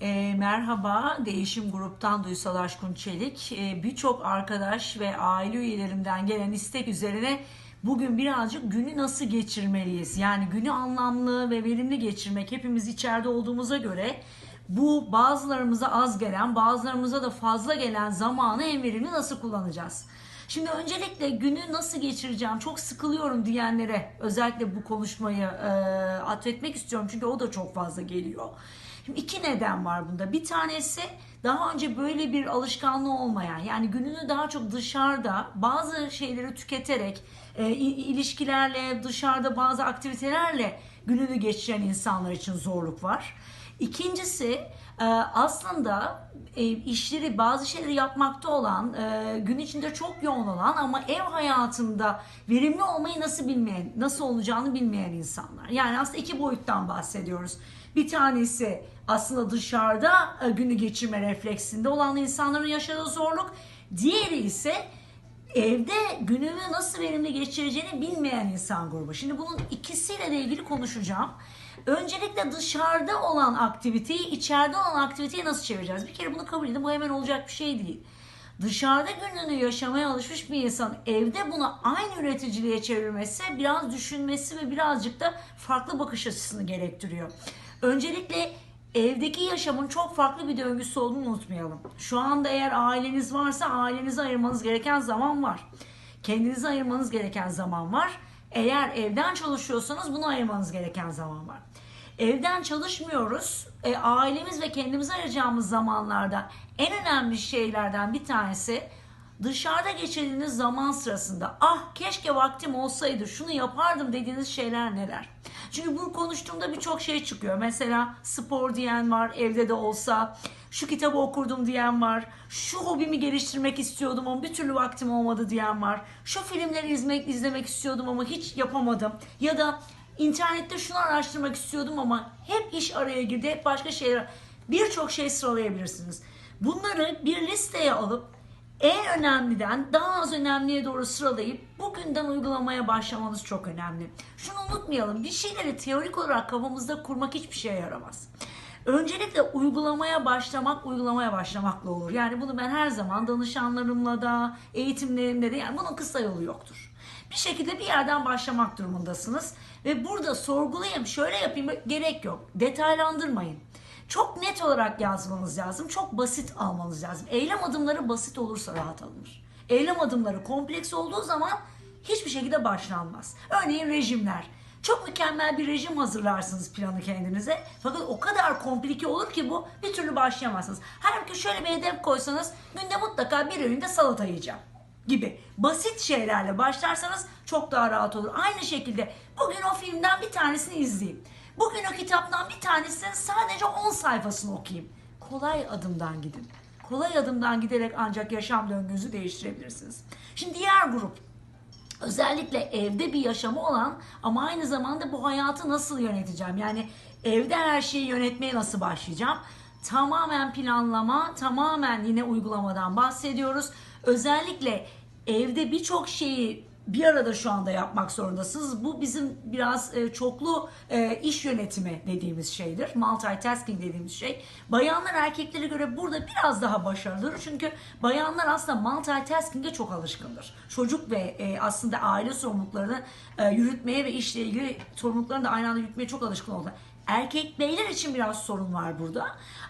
E, merhaba, Değişim Grup'tan Duysal Aşkın Çelik. E, Birçok arkadaş ve aile üyelerimden gelen istek üzerine bugün birazcık günü nasıl geçirmeliyiz? Yani günü anlamlı ve verimli geçirmek hepimiz içeride olduğumuza göre bu bazılarımıza az gelen, bazılarımıza da fazla gelen zamanı en verimli nasıl kullanacağız? Şimdi öncelikle günü nasıl geçireceğim çok sıkılıyorum diyenlere özellikle bu konuşmayı e, atfetmek istiyorum çünkü o da çok fazla geliyor. Şimdi iki neden var bunda. Bir tanesi daha önce böyle bir alışkanlığı olmayan yani gününü daha çok dışarıda bazı şeyleri tüketerek e, ilişkilerle dışarıda bazı aktivitelerle gününü geçiren insanlar için zorluk var. İkincisi aslında e, işleri bazı şeyleri yapmakta olan e, gün içinde çok yoğun olan ama ev hayatında verimli olmayı nasıl bilmeyen nasıl olacağını bilmeyen insanlar. Yani aslında iki boyuttan bahsediyoruz. Bir tanesi aslında dışarıda e, günü geçirme refleksinde olan insanların yaşadığı zorluk. Diğeri ise evde gününü nasıl verimli geçireceğini bilmeyen insan grubu. Şimdi bunun ikisiyle de ilgili konuşacağım. Öncelikle dışarıda olan aktiviteyi içeride olan aktiviteye nasıl çevireceğiz? Bir kere bunu kabul edin. Bu hemen olacak bir şey değil. Dışarıda gününü yaşamaya alışmış bir insan evde bunu aynı üreticiliğe çevirmesi biraz düşünmesi ve birazcık da farklı bakış açısını gerektiriyor. Öncelikle evdeki yaşamın çok farklı bir döngüsü olduğunu unutmayalım. Şu anda eğer aileniz varsa ailenize ayırmanız gereken zaman var. Kendinize ayırmanız gereken zaman var. Eğer evden çalışıyorsanız bunu ayırmanız gereken zaman var. Evden çalışmıyoruz. E, ailemiz ve kendimize ayıracağımız zamanlarda en önemli şeylerden bir tanesi dışarıda geçirdiğiniz zaman sırasında ah keşke vaktim olsaydı şunu yapardım dediğiniz şeyler neler? Çünkü bunu konuştuğumda birçok şey çıkıyor. Mesela spor diyen var evde de olsa. Şu kitabı okurdum diyen var. Şu hobimi geliştirmek istiyordum ama bir türlü vaktim olmadı diyen var. Şu filmleri izlemek, izlemek istiyordum ama hiç yapamadım. Ya da internette şunu araştırmak istiyordum ama hep iş araya girdi. Hep başka şeyler. Birçok şey sıralayabilirsiniz. Bunları bir listeye alıp en önemliden daha az önemliye doğru sıralayıp bugünden uygulamaya başlamanız çok önemli. Şunu unutmayalım. Bir şeyleri teorik olarak kafamızda kurmak hiçbir şeye yaramaz. Öncelikle uygulamaya başlamak, uygulamaya başlamakla olur. Yani bunu ben her zaman danışanlarımla da, eğitimlerimde de yani bunun kısa yolu yoktur. Bir şekilde bir yerden başlamak durumundasınız. Ve burada sorgulayayım, şöyle yapayım gerek yok. Detaylandırmayın. Çok net olarak yazmanız lazım. Çok basit almanız lazım. Eylem adımları basit olursa rahat alınır. Eylem adımları kompleks olduğu zaman hiçbir şekilde başlanmaz. Örneğin rejimler. Çok mükemmel bir rejim hazırlarsınız planı kendinize. Fakat o kadar komplike olur ki bu bir türlü başlayamazsınız. Halbuki şöyle bir hedef koysanız günde mutlaka bir öğünde salata yiyeceğim gibi basit şeylerle başlarsanız çok daha rahat olur. Aynı şekilde bugün o filmden bir tanesini izleyeyim. Bugün o kitaptan bir tanesinin sadece 10 sayfasını okuyayım. Kolay adımdan gidin. Kolay adımdan giderek ancak yaşam döngünüzü değiştirebilirsiniz. Şimdi diğer grup özellikle evde bir yaşamı olan ama aynı zamanda bu hayatı nasıl yöneteceğim? Yani evde her şeyi yönetmeye nasıl başlayacağım? Tamamen planlama, tamamen yine uygulamadan bahsediyoruz. Özellikle evde birçok şeyi bir arada şu anda yapmak zorundasınız. Bu bizim biraz e, çoklu e, iş yönetimi dediğimiz şeydir. Multitasking dediğimiz şey. Bayanlar erkeklere göre burada biraz daha başarılıdır. Çünkü bayanlar aslında multitasking'e çok alışkındır. Çocuk ve e, aslında aile sorumluluklarını e, yürütmeye ve işle ilgili sorumluluklarını da aynı anda yürütmeye çok alışkın oldular. Erkek beyler için biraz sorun var burada.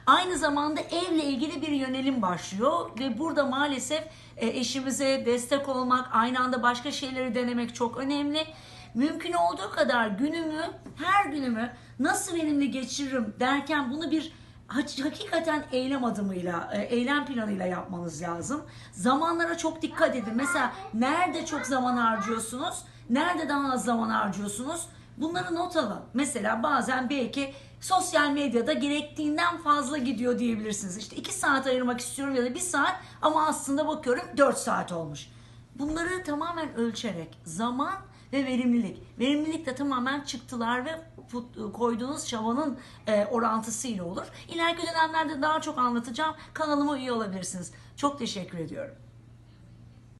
Aynı zamanda evle ilgili bir yönelim başlıyor ve burada maalesef e, eşimize destek olmak, aynı anda başka şeyleri denemek çok önemli. Mümkün olduğu kadar günümü, her günümü nasıl verimli geçiririm derken bunu bir hak- hakikaten eylem adımıyla, e, eylem planıyla yapmanız lazım. Zamanlara çok dikkat edin. Mesela nerede çok zaman harcıyorsunuz, nerede daha az zaman harcıyorsunuz? Bunları not alın. Mesela bazen belki sosyal medyada gerektiğinden fazla gidiyor diyebilirsiniz. İşte 2 saat ayırmak istiyorum ya da 1 saat ama aslında bakıyorum 4 saat olmuş. Bunları tamamen ölçerek zaman ve verimlilik. Verimlilik de tamamen çıktılar ve koyduğunuz çabanın e, orantısıyla olur. İleriki dönemlerde daha çok anlatacağım. Kanalıma üye olabilirsiniz. Çok teşekkür ediyorum.